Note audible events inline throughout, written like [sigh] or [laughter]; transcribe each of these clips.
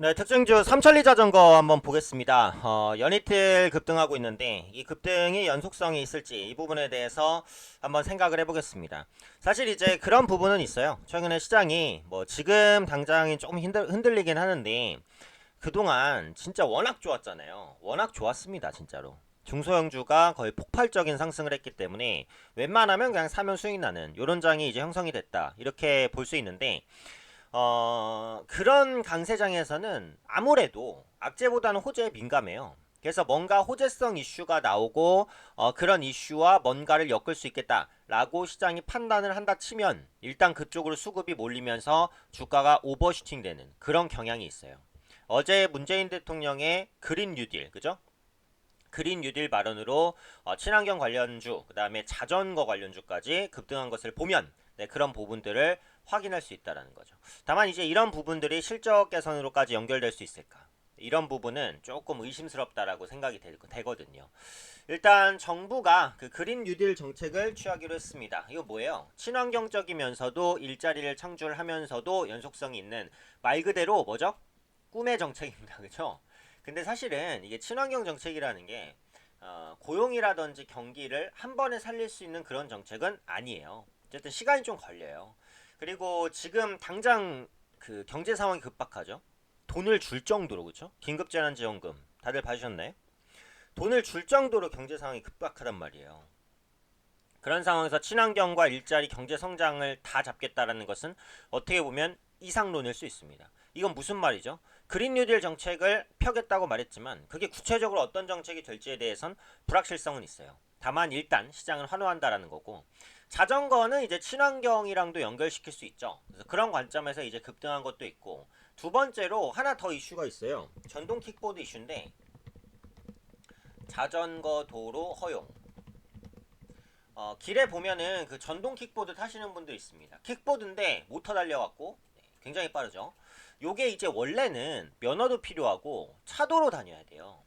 네, 특징 주 삼천리 자전거 한번 보겠습니다. 어, 연이틀 급등하고 있는데 이 급등이 연속성이 있을지 이 부분에 대해서 한번 생각을 해보겠습니다. 사실 이제 그런 부분은 있어요. 최근에 시장이 뭐 지금 당장이 조금 흔들, 흔들리긴 하는데 그동안 진짜 워낙 좋았잖아요. 워낙 좋았습니다, 진짜로. 중소형주가 거의 폭발적인 상승을 했기 때문에 웬만하면 그냥 사면 수익 나는 요런 장이 이제 형성이 됐다. 이렇게 볼 수 있는데 어, 그런 강세장에서는 아무래도 악재보다는 호재에 민감해요. 그래서 뭔가 호재성 이슈가 나오고 어, 그런 이슈와 뭔가를 엮을 수 있겠다라고 시장이 판단을 한다 치면 일단 그쪽으로 수급이 몰리면서 주가가 오버슈팅 되는 그런 경향이 있어요. 어제 문재인 대통령의 그린 뉴딜, 그죠? 그린 뉴딜 발언으로 어, 친환경 관련주, 그 다음에 자전거 관련주까지 급등한 것을 보면 네, 그런 부분들을 확인할 수 있다라는 거죠. 다만 이제 이런 부분들이 실적 개선으로까지 연결될 수 있을까? 이런 부분은 조금 의심스럽다라고 생각이 되, 되거든요. 일단 정부가 그 그린 뉴딜 정책을 취하기로 했습니다. 이거 뭐예요? 친환경적이면서도 일자리를 창출하면서도 연속성이 있는 말 그대로 뭐죠? 꿈의 정책입니다. [laughs] 그렇죠? 근데 사실은 이게 친환경 정책이라는 게 어, 고용이라든지 경기를 한 번에 살릴 수 있는 그런 정책은 아니에요. 어쨌든 시간이 좀 걸려요. 그리고 지금 당장 그 경제 상황이 급박하죠. 돈을 줄 정도로 그렇죠? 긴급재난지원금 다들 받으셨나요? 돈을 줄 정도로 경제 상황이 급박하단 말이에요. 그런 상황에서 친환경과 일자리 경제 성장을 다 잡겠다라는 것은 어떻게 보면 이상론일 수 있습니다. 이건 무슨 말이죠? 그린 뉴딜 정책을 펴겠다고 말했지만 그게 구체적으로 어떤 정책이 될지에 대해선 불확실성은 있어요. 다만 일단 시장은 환호한다라는 거고 자전거는 이제 친환경이랑도 연결시킬 수 있죠. 그래서 그런 관점에서 이제 급등한 것도 있고 두 번째로 하나 더 이슈가 있어요. 전동 킥보드 이슈인데 자전거 도로 허용. 어, 길에 보면은 그 전동 킥보드 타시는 분들 있습니다. 킥보드인데 모터 달려갖고 네, 굉장히 빠르죠. 요게 이제 원래는 면허도 필요하고 차도로 다녀야 돼요.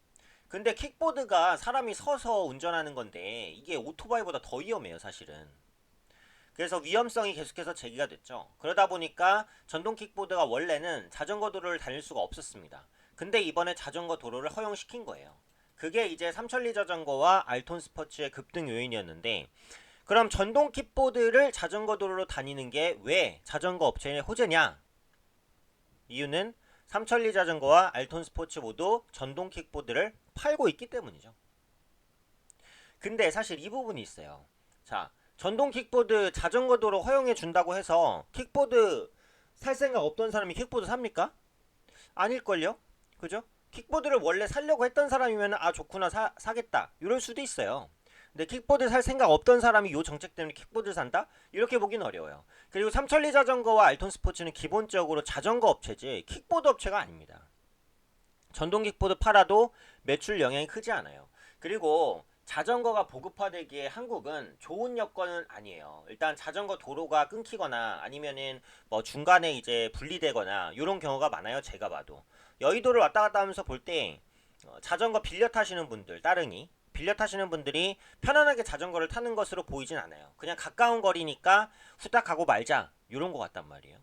근데 킥보드가 사람이 서서 운전하는 건데 이게 오토바이보다 더 위험해요, 사실은. 그래서 위험성이 계속해서 제기가 됐죠. 그러다 보니까 전동 킥보드가 원래는 자전거 도로를 달릴 수가 없었습니다. 근데 이번에 자전거 도로를 허용시킨 거예요. 그게 이제 삼천리 자전거와 알톤 스포츠의 급등 요인이었는데 그럼 전동 킥보드를 자전거 도로로 다니는 게 왜 자전거 업체의 호재냐? 이유는 삼천리 자전거와 알톤 스포츠 모두 전동 킥보드를 팔고 있기 때문이죠. 근데 사실 이 부분이 있어요. 자, 전동 킥보드 자전거 도로 허용해 준다고 해서 킥보드 살 생각 없던 사람이 킥보드 삽니까? 아닐걸요? 그죠? 킥보드를 원래 살려고 했던 사람이면 아 좋구나 사, 사겠다 이럴 수도 있어요. 근데 킥보드 살 생각 없던 사람이 요 정책 때문에 킥보드 산다? 이렇게 보긴 어려워요. 그리고 삼천리 자전거와 알톤 스포츠는 기본적으로 자전거 업체지 킥보드 업체가 아닙니다. 전동 킥보드 팔아도 매출 영향이 크지 않아요. 그리고 자전거가 보급화되기에 한국은 좋은 여건은 아니에요. 일단 자전거 도로가 끊기거나 아니면은 뭐 중간에 이제 분리되거나 이런 경우가 많아요. 제가 봐도 여의도를 왔다 갔다 하면서 볼때 어, 자전거 빌려 타시는 분들 따릉이 빌려 타시는 분들이 편안하게 자전거를 타는 것으로 보이진 않아요. 그냥 가까운 거리니까 후딱 가고 말자 이런 것 같단 말이에요.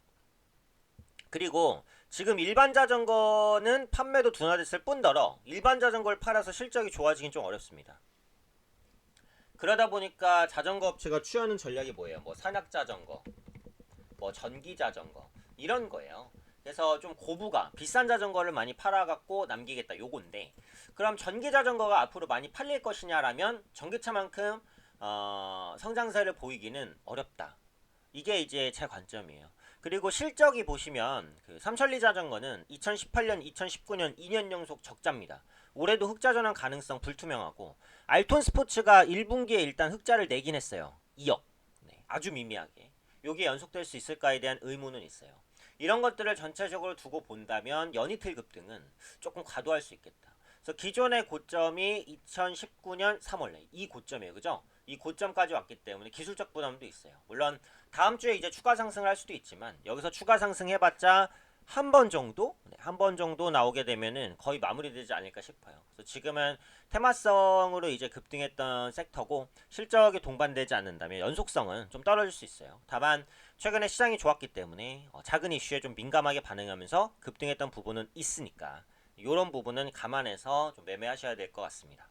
그리고 지금 일반 자전거는 판매도 둔화됐을 뿐더러 일반 자전거를 팔아서 실적이 좋아지긴 좀 어렵습니다. 그러다 보니까 자전거 업체가 취하는 전략이 뭐예요? 뭐 산악 자전거, 뭐 전기 자전거 이런 거예요. 그래서 좀 고부가 비싼 자전거를 많이 팔아갖고 남기겠다 요건데 그럼 전기 자전거가 앞으로 많이 팔릴 것이냐라면 전기차만큼 어, 성장세를 보이기는 어렵다. 이게 이제 제 관점이에요. 그리고 실적이 보시면 그 삼천리 자전거는 2018년, 2019년 2년 연속 적자입니다. 올해도 흑자 전환 가능성 불투명하고 알톤 스포츠가 1분기에 일단 흑자를 내긴 했어요. 2억. 네, 아주 미미하게. 요게 연속될 수 있을까에 대한 의문은 있어요. 이런 것들을 전체적으로 두고 본다면 연이틀 급등은 조금 과도할 수 있겠다. 그래서 기존의 고점이 2019년 3월에 이 고점이에요. 그죠? 이 고점까지 왔기 때문에 기술적 부담도 있어요. 물론 다음 주에 이제 추가 상승을 할 수도 있지만 여기서 추가 상승 해봤자 한 번 정도 네, 한번 정도 나오게 되면은 거의 마무리되지 않을까 싶어요. 그래서 지금은 테마성으로 이제 급등했던 섹터고 실적이 동반되지 않는다면 연속성은 좀 떨어질 수 있어요. 다만 최근에 시장이 좋았기 때문에 어, 작은 이슈에 좀 민감하게 반응하면서 급등했던 부분은 있으니까 이런 부분은 감안해서 좀 매매하셔야 될 것 같습니다.